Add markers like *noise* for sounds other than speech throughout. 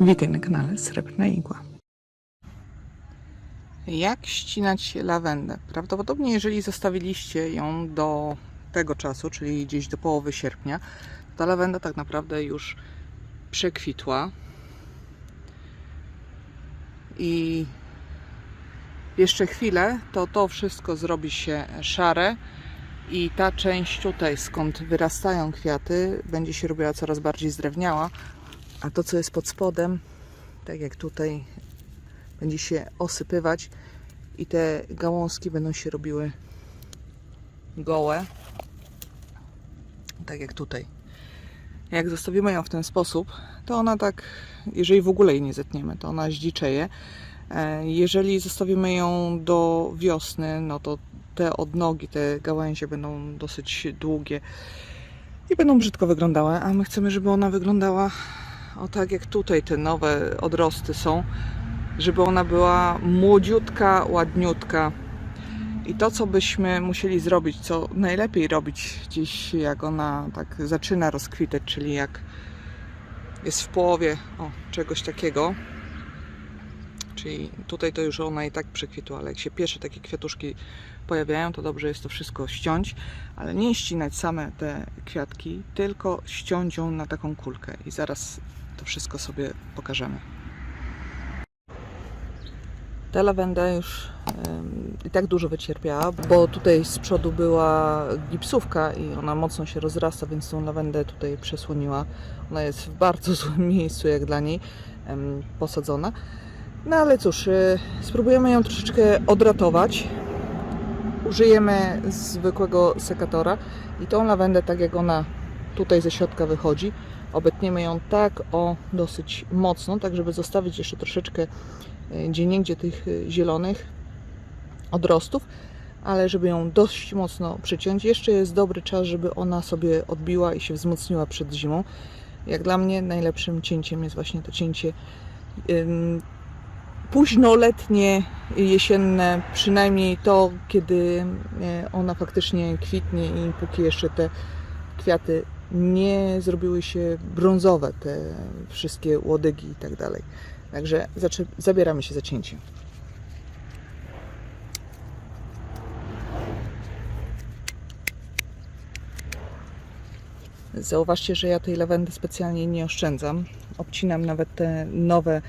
Witaj na kanale Srebrna Igła. Jak ścinać lawendę? Prawdopodobnie jeżeli zostawiliście ją do tego czasu, czyli gdzieś do połowy sierpnia, ta lawenda tak naprawdę już przekwitła i jeszcze chwilę to to wszystko zrobi się szare i ta część tutaj, skąd wyrastają kwiaty, będzie się robiła coraz bardziej zdrewniała, a to, co jest pod spodem, tak jak tutaj, będzie się osypywać i te gałązki będą się robiły gołe, tak jak tutaj. Jak zostawimy ją w ten sposób, to ona tak, jeżeli w ogóle jej nie zetniemy, to ona zdziczeje. E, Jeżeli zostawimy ją do wiosny, no to te odnogi, te gałęzie będą dosyć długie i będą brzydko wyglądały, a my chcemy, żeby ona wyglądała o tak jak tutaj te nowe odrosty są, żeby ona była młodziutka, ładniutka. I to, co byśmy musieli zrobić, co najlepiej robić gdzieś, jak ona tak zaczyna rozkwitać, czyli jak jest w połowie o, czegoś takiego, czyli tutaj to już ona i tak przekwitła, ale jak się pierwsze takie kwiatuszki pojawiają, to dobrze jest to wszystko ściąć, ale nie ścinać same te kwiatki, tylko ściąć ją na taką kulkę i zaraz to wszystko sobie pokażemy. Ta lawenda już i tak dużo wycierpiała, bo tutaj z przodu była gipsówka i ona mocno się rozrasta, więc tą lawendę tutaj przesłoniła. Ona jest w bardzo *laughs* złym miejscu jak dla niej posadzona. No ale cóż, e, spróbujemy ją troszeczkę odratować. Użyjemy zwykłego sekatora i tą lawendę, tak jak ona tutaj ze środka wychodzi, obetniemy ją tak o dosyć mocno, tak żeby zostawić jeszcze troszeczkę e, gdzieniegdzie tych e, zielonych odrostów, ale żeby ją dość mocno przyciąć. Jeszcze jest dobry czas, żeby ona sobie odbiła i się wzmocniła przed zimą. Jak dla mnie najlepszym cięciem jest właśnie to cięcie późnoletnie, jesienne, przynajmniej to, kiedy e, ona faktycznie kwitnie i póki jeszcze te kwiaty nie zrobiły się brązowe, te wszystkie łodygi i tak dalej. Także zabieramy się za cięcie. Zauważcie, że ja tej lawendy specjalnie nie oszczędzam. Obcinam nawet te nowe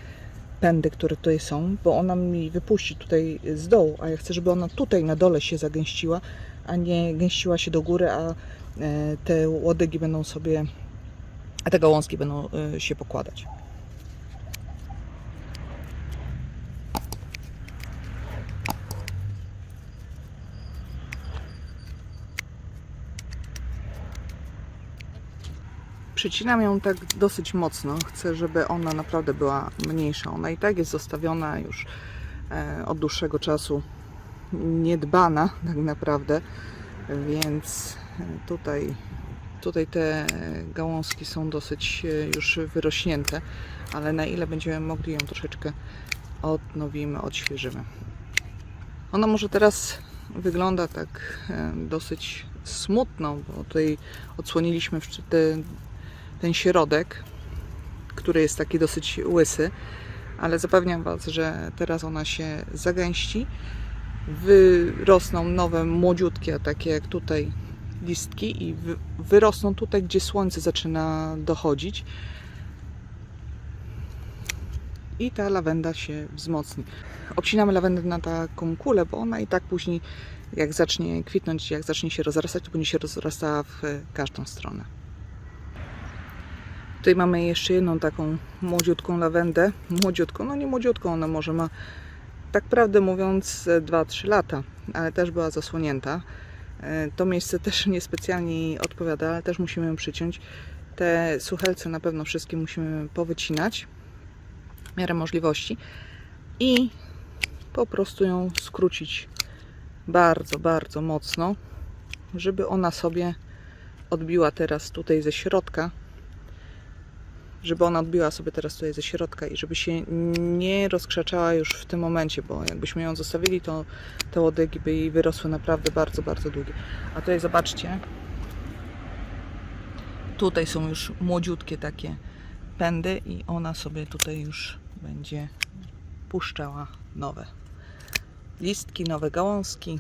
pędy, które tutaj są, bo ona mi wypuści tutaj z dołu, a ja chcę, żeby ona tutaj na dole się zagęściła, a nie gęściła się do góry, a e, te łodygi będą sobie, a te gałązki będą e, się pokładać. Przycinam ją tak dosyć mocno. Chcę, żeby ona naprawdę była mniejsza. Ona i tak jest zostawiona już e, od dłuższego czasu niedbana tak naprawdę, więc e, tutaj, tutaj te gałązki są dosyć e, już wyrośnięte, ale na ile będziemy mogli ją troszeczkę odnowimy, odświeżymy. Ona może teraz wygląda tak dosyć smutno, bo tutaj odsłoniliśmy te, ten środek, który jest taki dosyć łysy, ale zapewniam Was, że teraz ona się zagęści, wyrosną nowe młodziutkie, takie jak tutaj listki i wy, wyrosną tutaj, gdzie słońce zaczyna dochodzić i ta lawenda się wzmocni. Obcinamy lawendę na taką kulę, bo ona i tak później jak zacznie kwitnąć, jak zacznie się rozrastać, to będzie się rozrastała w każdą stronę. Tutaj mamy jeszcze jedną taką młodziutką lawendę. Młodziutką, no nie młodziutką, ona może ma, tak prawdę mówiąc, 2-3 lata, ale też była zasłonięta. E, To miejsce też *laughs* niespecjalnie odpowiada, ale też musimy ją przyciąć. Te suchelce na pewno wszystkie musimy powycinać w miarę możliwości i po prostu ją skrócić bardzo, bardzo mocno, żeby ona sobie odbiła teraz tutaj ze środka żeby ona odbiła sobie teraz tutaj ze środka i żeby się nie rozkrzaczała już w tym momencie, bo jakbyśmy ją zostawili, to te łodygi by jej wyrosły naprawdę bardzo, bardzo długie. A tutaj zobaczcie, tutaj są już młodziutkie takie pędy i ona sobie tutaj już będzie puszczała nowe listki, nowe gałązki.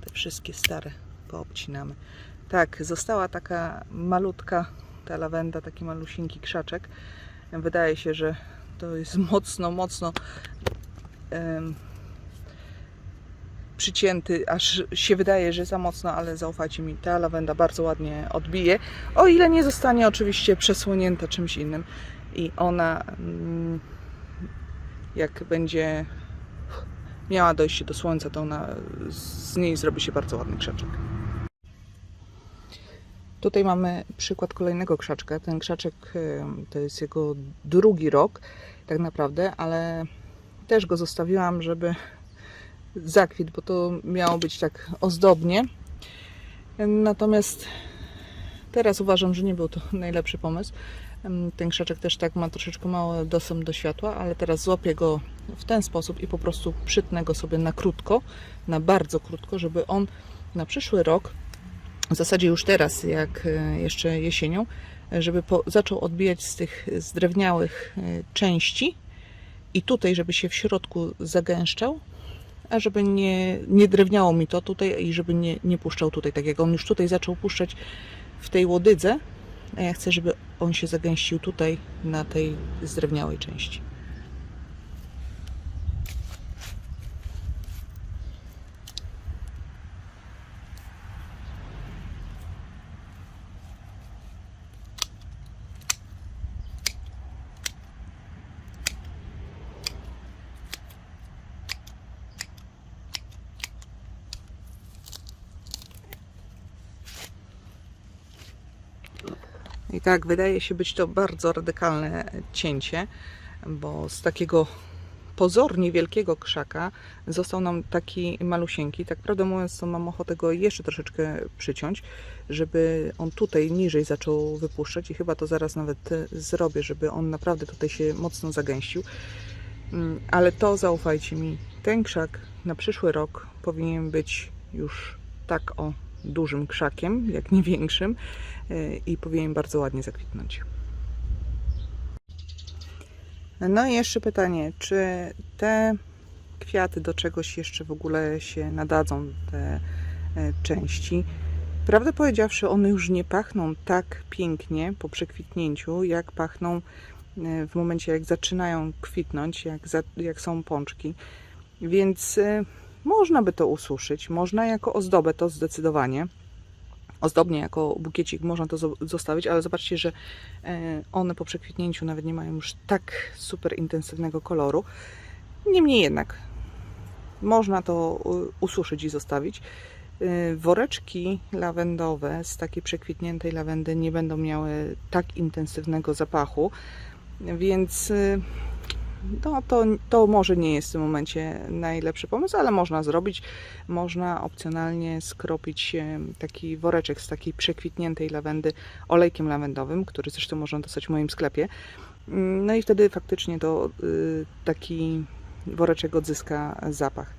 Te wszystkie stare poobcinamy. Tak, została taka malutka ta lawenda, taki malusieńki krzaczek. Wydaje się, że to jest mocno, mocno em, przycięty, aż się wydaje, że za mocno, ale zaufajcie mi, ta lawenda bardzo ładnie odbije, o ile nie zostanie oczywiście przesłonięta czymś innym i ona mm, jak będzie miała dojście do słońca, to ona z niej zrobi się bardzo ładny krzaczek. Tutaj mamy przykład kolejnego krzaczka. Ten krzaczek em, to jest jego drugi rok, tak naprawdę, ale też go zostawiłam, żeby zakwit, bo to miało być tak ozdobnie. Natomiast teraz uważam, że nie był to *laughs* najlepszy pomysł. Ten krzaczek też tak ma troszeczkę mały dostęp do światła, ale teraz złapię go w ten sposób i po prostu przytnę go sobie na krótko, na bardzo krótko, żeby on na przyszły rok, w zasadzie już teraz, jak e, jeszcze jesienią, e, żeby po, zaczął odbijać z tych zdrewniałych e, części i tutaj, żeby się w środku zagęszczał, a żeby nie, nie drewniało mi to tutaj i żeby nie, nie puszczał tutaj, tak jak on już tutaj zaczął puszczać w tej łodydze, a ja chcę, żeby on się zagęścił tutaj na tej zdrewniałej części. I tak, wydaje się być to bardzo radykalne cięcie, bo z takiego pozornie wielkiego krzaka został nam taki malusieńki. Tak prawdę mówiąc, to mam ochotę go jeszcze troszeczkę przyciąć, żeby on tutaj niżej zaczął wypuszczać i chyba to zaraz nawet zrobię, żeby on naprawdę tutaj się mocno zagęścił. Mm, Ale to zaufajcie mi, ten krzak na przyszły rok powinien być już tak o dużym krzakiem, jak nie większym y, i powinien bardzo ładnie zakwitnąć. No i jeszcze pytanie, czy te kwiaty do czegoś jeszcze w ogóle się nadadzą, te e, części? Prawdę powiedziawszy, one już nie pachną tak pięknie po przekwitnięciu, jak pachną e, w momencie, jak zaczynają kwitnąć, jak, za, jak są pączki. Więc e, można by to ususzyć, można jako ozdobę to zdecydowanie. Ozdobnie jako bukiecik można to zo- zostawić, ale zobaczcie, że e, one po przekwitnięciu nawet nie mają już tak super intensywnego koloru. Niemniej jednak można to u- ususzyć i zostawić. E, Woreczki lawendowe z takiej przekwitniętej lawendy nie będą miały tak intensywnego zapachu, więc e, no, to, to może nie jest w tym momencie najlepszy pomysł, ale można zrobić. Można opcjonalnie skropić e, taki woreczek z takiej przekwitniętej lawendy olejkiem lawendowym, który zresztą można dostać w moim sklepie. Mm, No i wtedy faktycznie to y, taki woreczek odzyska zapach.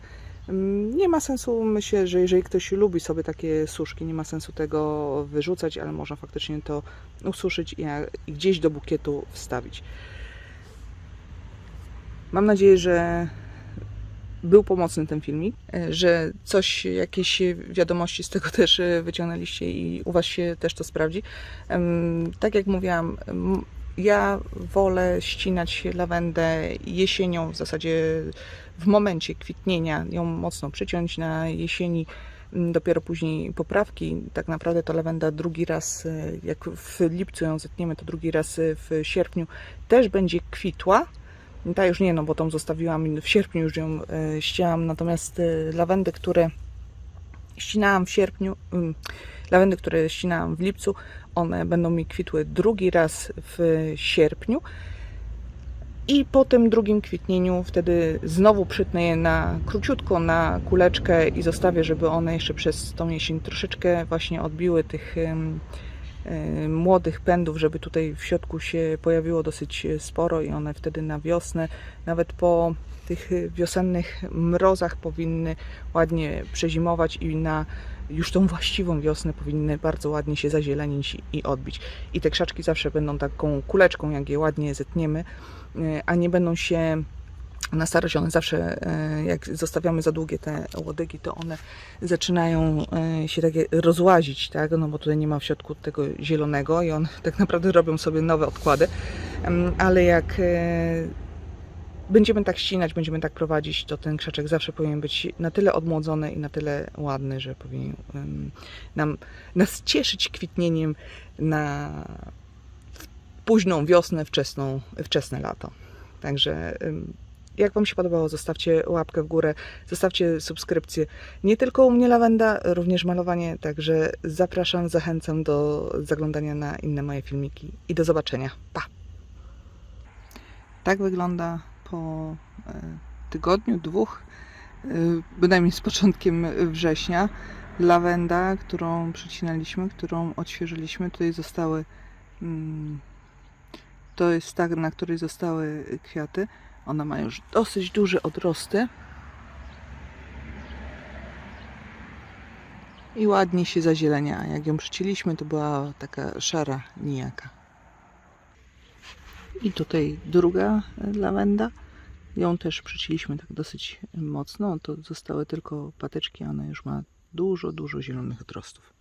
Mm, Nie ma sensu, myślę, że jeżeli ktoś lubi sobie takie suszki, nie ma sensu tego wyrzucać, ale można faktycznie to ususzyć i gdzieś do bukietu wstawić. Mam nadzieję, że był pomocny ten filmik, e, że coś, jakieś wiadomości z tego *laughs* też e, wyciągnęliście i u Was się też to sprawdzi. Tak jak mówiłam, ja wolę ścinać lawendę jesienią, w zasadzie w momencie kwitnienia, ją mocno przyciąć na jesieni, dopiero później poprawki. Tak naprawdę to lawenda drugi raz, e, jak w lipcu ją zetniemy, to drugi raz w sierpniu też będzie kwitła. Ta już nie, no bo tą zostawiłam w sierpniu już ją e, ścięłam, natomiast e, lawendy, które ścinałam w sierpniu, mm, lawendy, które ścinałam w lipcu, one będą mi kwitły drugi raz w sierpniu. I po tym drugim kwitnieniu wtedy znowu przytnę je na króciutko na kuleczkę i zostawię, żeby one jeszcze przez tą jesień troszeczkę właśnie odbiły tych młodych pędów, żeby tutaj w środku się pojawiło dosyć e, sporo i one wtedy na wiosnę, nawet po tych e, wiosennych mrozach powinny ładnie przezimować i na już tą właściwą wiosnę powinny bardzo ładnie się zazielenić i- odbić. I te krzaczki zawsze będą taką kuleczką, jak je ładnie zetniemy, y, a nie będą się na starość one zawsze, e, jak zostawiamy za długie te łodygi, to one zaczynają e, się takie rozłazić, tak? No bo tutaj nie ma w środku tego zielonego i one *laughs* tak naprawdę robią sobie nowe odkłady. Ale jak e, będziemy tak ścinać, będziemy tak prowadzić, to ten krzaczek zawsze powinien być na tyle odmłodzony i na tyle ładny, że powinien nam, nas cieszyć kwitnieniem na późną wiosnę, wczesną, wczesne lato. Także jak Wam się podobało, zostawcie łapkę w górę, zostawcie subskrypcję. Nie tylko u mnie lawenda, również malowanie, także zapraszam, zachęcam do zaglądania na inne moje filmiki i do zobaczenia. Pa! Tak wygląda po e, tygodniu, dwóch, e, bynajmniej z początkiem września. Lawenda, którą przycinaliśmy, którą odświeżyliśmy. Tutaj zostały. mm, To jest ta, na której zostały kwiaty. Ona ma już dosyć duże odrosty. I ładnie się zazielenia. Jak ją przycięliśmy, to była taka szara nijaka. I tutaj druga lawenda. Ją też przycięliśmy tak dosyć mocno. To zostały tylko patyczki, a ona już ma dużo, dużo zielonych odrostów.